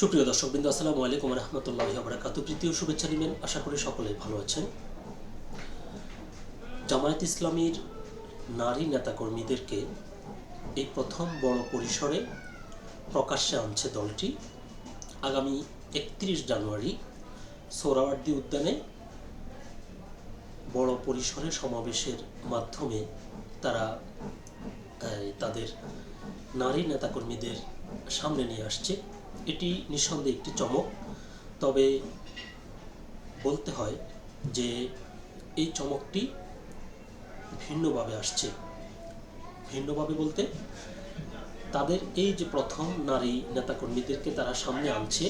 সুপ্রিয় দর্শকবৃন্দ, আসসালামু আলাইকুম রহমতুল্লাহ বরাকাতু প্রীতীয় শুভেচ্ছা নেবেন, আশা করি সকলে ভালো আছেন। জামায়াত ইসলামীর নারী নেতাকর্মীদেরকে এই প্রথম বড় পরিসরে প্রকাশ্যে আনছে দলটি। আগামী একত্রিশ জানুয়ারি সোহরাওয়ার্দী উদ্যানে বড় পরিসরে সমাবেশের মাধ্যমে তারা তাদের নারী নেতাকর্মীদের সামনে নিয়ে আসছে। এটি নিঃসন্দেহে একটি চমক। তবে বলতে হয় যে এই চমকটি ভিন্নভাবে আসছে। ভিন্নভাবে বলতে তাদের এই যে প্রথম নারী নেতাকর্মীদেরকে তারা সামনে আনছে,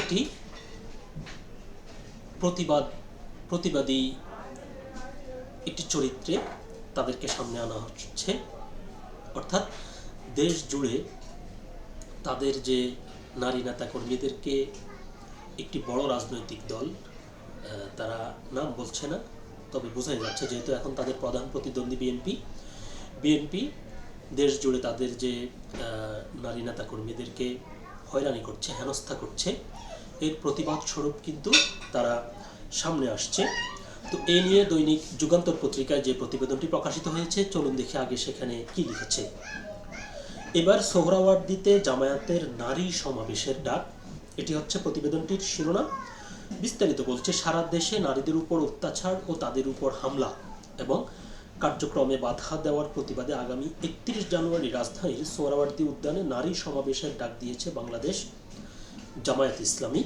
এটি প্রতিবাদ, প্রতিবাদী একটি চরিত্রে তাদেরকে সামনে আনা হচ্ছে। অর্থাৎ দেশ জুড়ে তাদের যে নারী নেতা কর্মীদেরকে একটি বড় রাজনৈতিক দল তারা নাম বলছে না, তবে বোঝাই যাচ্ছে যেহেতু এখন তাদের প্রধান প্রতিদ্বন্দ্বী বিএনপি। বিএনপি দেশ জুড়ে তাদের যে নারী নেতা কর্মীদেরকে হয়রানি করছে, হেনস্থা করছে, এর প্রতিবাদ স্বরূপ কিন্তু তারা সামনে আসছে। তো এই নিয়ে দৈনিক যুগান্তর পত্রিকায় যে প্রতিবেদনটি প্রকাশিত হয়েছে, চলুন দেখে আগে সেখানে কি লিখেছে। এবার সোহরাওয়ার্দিতে জামায়াতের নারী সমাবেশের ডাক। এটি হচ্ছে প্রতিবেদনটির শিরোনাম। বিস্তারিত বলছে, সারা দেশে নারীদের উপর অত্যাচার ও তাদের উপর হামলা এবং কার্যক্রমে বাধা দেওয়ার প্রতিবাদে আগামী একত্রিশ জানুয়ারি রাজধানীর সোহরাওয়ার্দী উদ্যানে নারী সমাবেশের ডাক দিয়েছে বাংলাদেশ জামায়াত ইসলামী।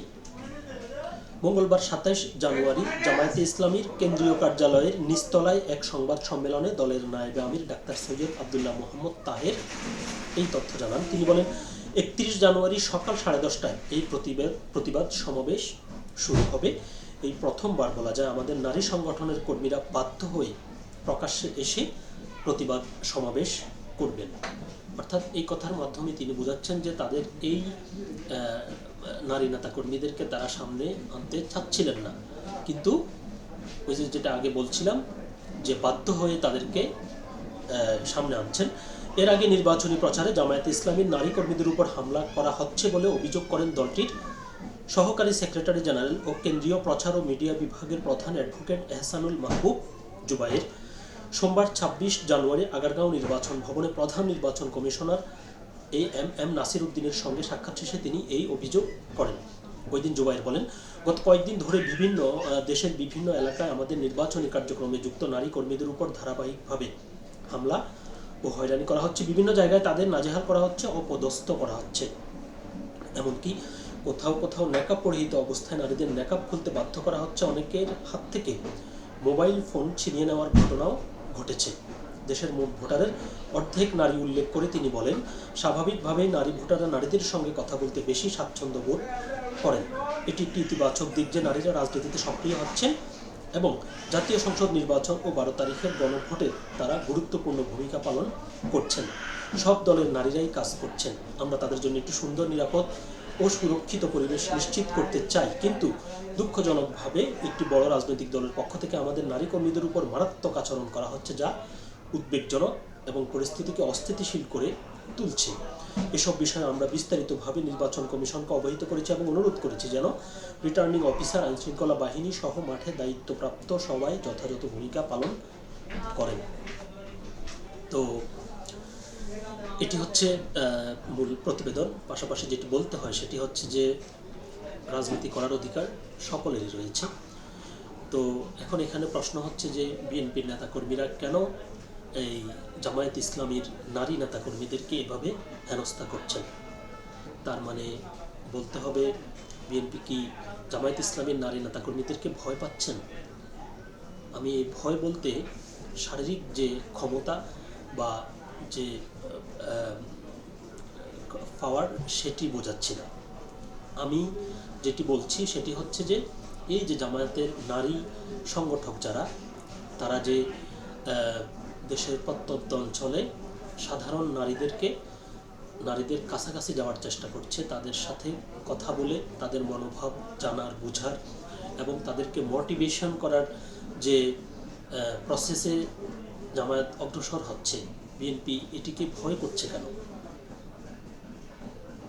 মঙ্গলবার সাতাইশ জানুয়ারি জামায়াতে ইসলামীর কেন্দ্রীয় কার্যালয়ের নিচতলায় এক সংবাদ সম্মেলনে দলের নায়েবে আমির ডাক্তার সৈয়দ আবদুল্লাহ মোহাম্মদ তাহের এই তথ্য জানান। তিনি বলেন, একত্রিশ জানুয়ারি সকাল সাড়ে দশটায় এই প্রতিবাদ প্রতিবাদ সমাবেশ শুরু হবে। এই প্রথমবার বলা যায়, আমাদের নারী সংগঠনের কর্মীরা বাধ্য হয়ে প্রকাশ্যে এসে প্রতিবাদ সমাবেশ করবেন। অর্থাৎ এই কথার মাধ্যমে তিনি বোঝাচ্ছেন যে তাদের এই নারী নেতা কর্মীদেরকে তারা সামনে আনতে চাচ্ছিলেন না। কিন্তু ওই যে যেটা আগে বলছিলাম, যে বাধ্য হয়ে তাদেরকে সামনে আনছেন। এর আগে নির্বাচনী প্রচারে জামায়াতে ইসলামীর নারী কর্মীদের উপর হামলা করা হচ্ছে বলে অভিযোগ করেন দলটির সহকারী সেক্রেটারি জেনারেল ও কেন্দ্রীয় প্রচার ও মিডিয়া বিভাগের প্রধান অ্যাডভোকেট এহসানুল মাহবুব জুবাইর। সোমবার ছাব্বিশ জানুয়ারি আগারগাঁও নির্বাচন ভবনে প্রধান নির্বাচন commissioner A M M Nasir উদ্দিনের সঙ্গে সাক্ষাৎ শেষে তিনি এই অভিযোগ করেন। ওই দিন জুবাইর বলেন, গত কয়েকদিন ধরে বিভিন্ন দেশের বিভিন্ন এলাকায় আমাদের নির্বাচনী কার্যক্রমে যুক্ত নারী কর্মীদের উপর ধারাবাহিকভাবে হামলা ও হয়রানি করা হচ্ছে। বিভিন্ন জায়গায় তাদের নাজেহাল করা হচ্ছে ও পদস্থ করা হচ্ছে। এমনকি কোথাও কোথাও নেকাব পরিহিত অবস্থায় নারীদের নেকাব খুলতে বাধ্য করা হচ্ছে অনেকের হাত থেকে। মোবাইল ফোন ছিনিয়ে নেওয়ার ঘটনাও ঘটেছে। দেশের মোট ভোটারের অর্ধেক নারী উল্লেখ করে তিনি বলেন, স্বাভাবিকভাবেই নারী ভোটাররা নারীদের সঙ্গে কথা বলতে বেশি স্বাচ্ছন্দ্য বোধ করেন। এটি একটি ইতিবাচক দিক যে নারীরা রাজনীতিতে সক্রিয় হচ্ছেন এবং জাতীয় সংসদ নির্বাচন ও বারো তারিখের গণভোটে তারা গুরুত্বপূর্ণ ভূমিকা পালন করছেন। সব দলের নারীরাই কাজ করছেন। আমরা তাদের জন্য একটি সুন্দর, নিরাপদ ও সুরক্ষিত পরিবেশ নিশ্চিত করতে চাই। কিন্তু দুঃখজনকভাবে একটি বড় রাজনৈতিক দলের পক্ষ থেকে আমাদের নারী কর্মীদের উপর মারাত্মক আচরণ করা হচ্ছে যা উদ্বেগজনক এবং পরিস্থিতিকে অস্থিতিশীল করে তুলছে। এসব বিষয়ে আমরা বিস্তারিতভাবে নির্বাচন কমিশনকে অবহিত করেছি এবং অনুরোধ করেছি যেন রিটার্নিং অফিসার, আইনশৃঙ্খলা বাহিনী সহ মাঠে দায়িত্বপ্রাপ্ত সবাই যথাযথ ভূমিকা পালন করেন। তো এটি হচ্ছে মূল প্রতিবেদন। পাশাপাশি যেটি বলতে হয় সেটি হচ্ছে যে, রাজনীতি করার অধিকার সকলেরই রয়েছে। তো এখন এখানে প্রশ্ন হচ্ছে যে, বিএনপির নেতাকর্মীরা কেন এই জামায়াত ইসলামীর নারী নেতাকর্মীদেরকে এভাবে হেনস্থা করছেন? তার মানে বলতে হবে, বিএনপি কি জামায়াত ইসলামীর নারী নেতাকর্মীদেরকে ভয় পাচ্ছেন? আমি ভয় বলতে শারীরিক যে ক্ষমতা বা যে পাওয়ার সেটি বোঝাচ্ছি না। আমি যেটি বলছি সেটি হচ্ছে যে, এই যে জামায়াতের নারী সংগঠক যারা, তারা যে দেশের প্রত্যন্ত অঞ্চলে সাধারণ নারীদেরকে, নারীদের কাছাকাছি যাওয়ার চেষ্টা করছে, তাদের সাথে কথা বলে, তাদের মনোভাব জানার, বোঝার এবং তাদেরকে মোটিভেশন করার যে প্রসেসে জামায়াত অগ্রসর হচ্ছে বিএনপি এটিকে ভয় করছে কেন?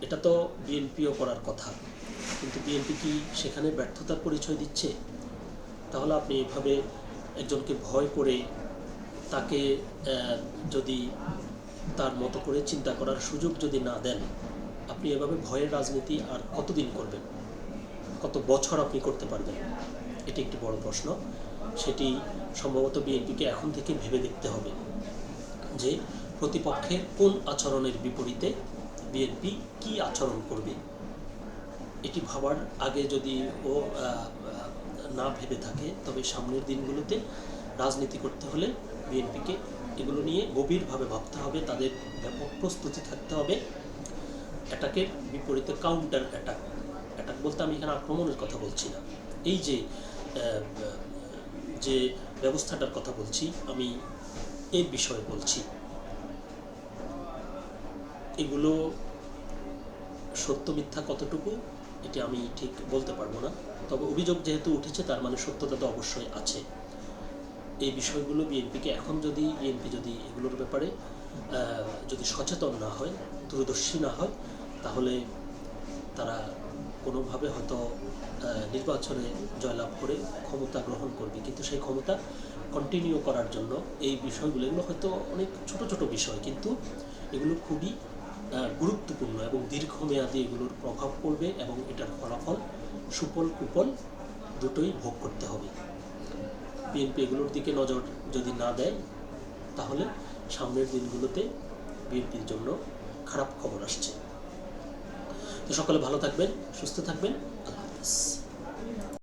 এটা তো বিএনপিও করার কথা। কিন্তু বিএনপি কি সেখানে ব্যর্থতার পরিচয় দিচ্ছে? তাহলে আপনি এভাবে একজনকে ভয় করে তাকে যদি তার মতো করে চিন্তা করার সুযোগ যদি না দেন, আপনি এভাবে ভয়ের রাজনীতি আর কতদিন করবেন? কত বছর আপনি করতে পারবেন? এটি একটি বড় প্রশ্ন। সেটি সম্ভবত বিএনপিকে এখন থেকে ভেবে দেখতে হবে। যে প্রতিপক্ষের কোন আচরণের বিপরীতে বিএনপি কি আচরণ করবে? এটি ভাবার আগে যদি ও না ভেবে থাকে, তবে সামনের দিনগুলোতে রাজনীতি করতে হলে বিএনপিকে এগুলো নিয়ে গভীরভাবে ভাবতে হবে, তাদের ব্যাপক প্রস্তুতি থাকতে হবে। অ্যাটাকের বিপরীতে কাউন্টার অ্যাটাক অ্যাটাক বলতে আমি এখানে আক্রমণের কথা বলছি না। এই যে যে ব্যবস্থাটার কথা বলছি, আমি এই বিষয়ে বলছি। এগুলো সত্য মিথ্যা কতটুকু, এটি আমি ঠিক বলতে পারব না। তবে অভিযোগ যেহেতু উঠেছে, তার মানে সত্যতা তো অবশ্যই আছে। এই বিষয়গুলো বিএনপিকে এখন যদি, বিএনপি যদি এগুলোর ব্যাপারে যদি সচেতন না হয়, দূরদর্শী না হয়, তাহলে তারা কোনোভাবে হয়তো নির্বাচনে জয়লাভ করে ক্ষমতা গ্রহণ করবে। কিন্তু সেই ক্ষমতা কন্টিনিউ করার জন্য এই বিষয়গুলো, এগুলো হয়তো অনেক ছোট ছোট বিষয়, কিন্তু এগুলো খুবই গুরুত্বপূর্ণ এবং দীর্ঘমেয়াদী এগুলোর প্রভাব পড়বে এবং এটার ফলাফল সুফল কুফল দুটোই ভোগ করতে হবে। বিএনপি এগুলোর দিকে নজর যদি না দেয়, তাহলে সামনের দিনগুলোতে বিএনপির জন্য খারাপ খবর আসছে। তো সকলে ভালো থাকবেন, সুস্থ থাকবেন, আল্লাহ হাফিজ।